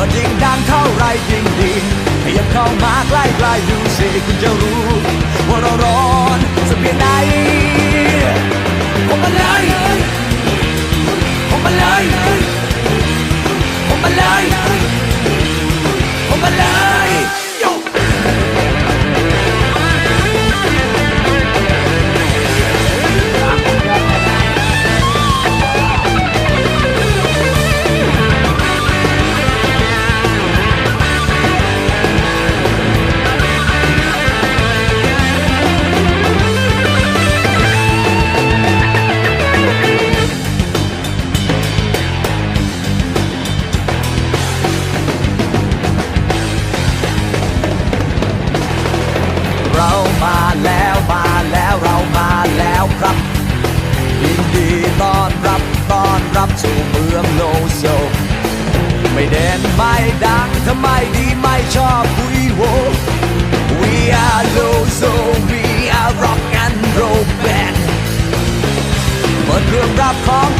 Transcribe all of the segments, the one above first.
ปิดยิ่งดังเท่าไรยิ่งดีขยับเข้ามาใกล้ๆดูสิคุณจะรู้ว่าเรารอ สู่เมืองโลโซ ไม่เด่นไม่ดังทำไมดีไม่ชอบคุยโว We are Lozo We are rock and roll band เปิดเครื่องรับของคุณดัง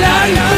la la